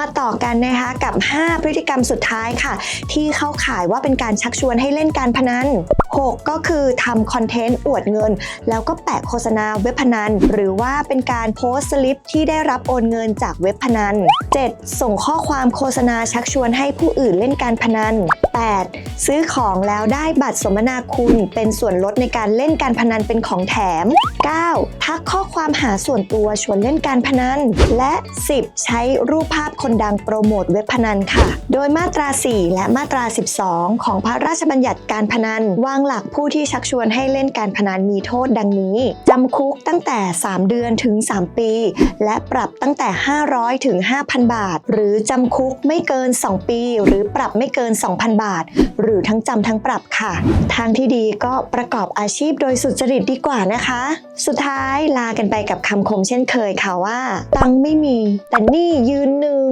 มาต่อกันนะคะกับ 5 พฤติกรรมสุดท้ายค่ะ ที่เข้าข่ายว่าเป็นการชักชวนให้เล่นการพนัน 6 ก็คือทำคอนเทนต์อวดเงิน แล้วก็แปะโฆษณาเว็บพนัน หรือว่าเป็นการโพสต์สลิปที่ได้รับโอนเงินจากเว็บพนัน 7. ส่งข้อความโฆษณาชักชวนให้ผู้อื่นเล่นการพนัน 8. ซื้อของแล้วได้บัตรสมนาคุณเป็นส่วนลดในการเล่นการพนันเป็นของแถม 9. ทักข้อความหาส่วนตัวชวนเล่นการพนัน และ 10 ใช้รูปภาพคนดังโปรโมทเว็บพนันค่ะ โดยมาตรา 4 และมาตรา 12 ของพระราชบัญญัติการพนันวางหลักผู้ที่ชักชวนให้เล่นการพนันมีโทษดังนี้ จำคุกตั้งแต่ 3 เดือนถึง 3 ปี และปรับตั้งแต่ 500 ถึง 5,000 บาท หรือจำคุกไม่เกิน 2 ปี หรือปรับไม่เกิน 2,000 บาท หรือทั้งจำทั้งปรับค่ะ ทางที่ดีก็ประกอบอาชีพโดยสุจริตดีกว่านะคะ สุดท้ายลากันไปกับคำคมเช่นเคยค่ะว่า ตังไม่มี แต่นี่ยืนหนึ่ง